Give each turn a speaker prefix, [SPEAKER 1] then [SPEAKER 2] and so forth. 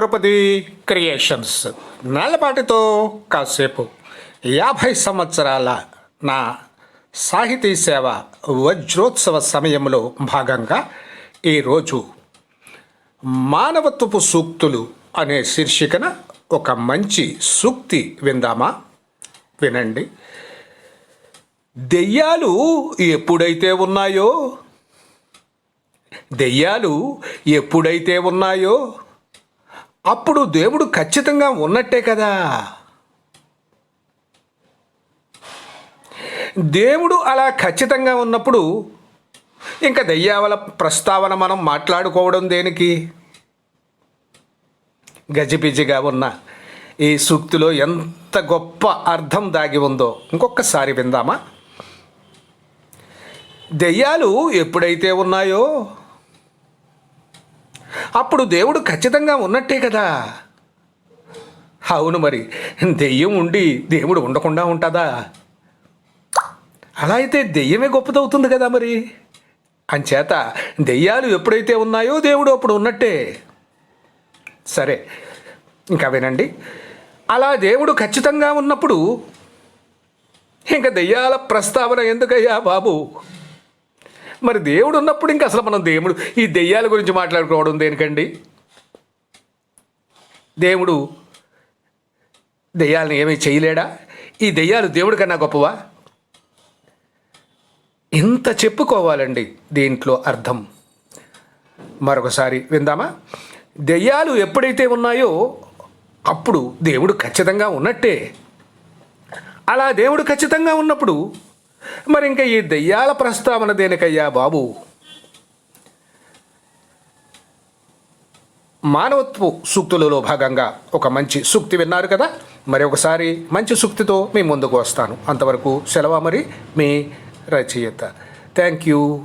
[SPEAKER 1] కృపది creations నల్లపాటితో కాసేపు యాభై సంవత్సరాల నా సాహితీ సేవ వజ్రోత్సవ సమయంలో భాగంగా ఈరోజు మానవత్వపు సూక్తులు అనే శీర్షికన ఒక మంచి సూక్తి విందామా? వినండి. దెయ్యాలు ఎప్పుడైతే ఉన్నాయో? దెయ్యాలు ఎప్పుడైతే ఉన్నాయో? అప్పుడు దేవుడు ఖచ్చితంగా ఉన్నట్టే కదా. దేవుడు అలా ఖచ్చితంగా ఉన్నప్పుడు ఇంకా దయ్యావల ప్రస్తావన మనం మాట్లాడుకోవడం దేనికి? గజిబిజిగా ఉన్న ఈ సూక్తిలో ఎంత గొప్ప అర్థం దాగి ఉందో ఇంకొకసారి విందామా? దెయ్యాలు ఎప్పుడైతే ఉన్నాయో అప్పుడు దేవుడు ఖచ్చితంగా ఉన్నట్టే కదా. అవును మరి దెయ్యం ఉండి దేవుడు ఉండకుండా ఉంటుందా? అలా అయితే దెయ్యమే గొప్పదవుతుంది కదా మరి. అంచేత దెయ్యాలు ఎప్పుడైతే ఉన్నాయో దేవుడు అప్పుడు ఉన్నట్టే. సరే ఇంకా వినండి. అలా దేవుడు ఖచ్చితంగా ఉన్నప్పుడు ఇంకా దెయ్యాల ప్రస్తావన ఎందుకయ్యా బాబు? మరి దేవుడు ఉన్నప్పుడు ఇంకా అసలు మనం దేవుడు ఈ దెయ్యాల గురించి మాట్లాడుకోవడం దేనికండి? దేవుడు దెయ్యాలను ఏమీ చేయలేడా? ఈ దెయ్యాలు దేవుడి కన్నా గొప్పవా? ఇంత చెప్పుకోవాలండి దీంట్లో అర్థం. మరొకసారి విందామా? దెయ్యాలు ఎప్పుడైతే ఉన్నాయో అప్పుడు దేవుడు ఖచ్చితంగా ఉన్నట్టే. అలా దేవుడు ఖచ్చితంగా ఉన్నప్పుడు మరి ఇంకా ఈ దెయ్యాల ప్రస్తావన దేనికయ్యా బాబు? మానవత్వ సూక్తులలో భాగంగా ఒక మంచి సూక్తి విన్నారు కదా? మరి ఒకసారి మంచి సూక్తితో మీ ముందుకు వస్తాను. అంతవరకు సెలవు మరి మీ రచయిత. Thank you.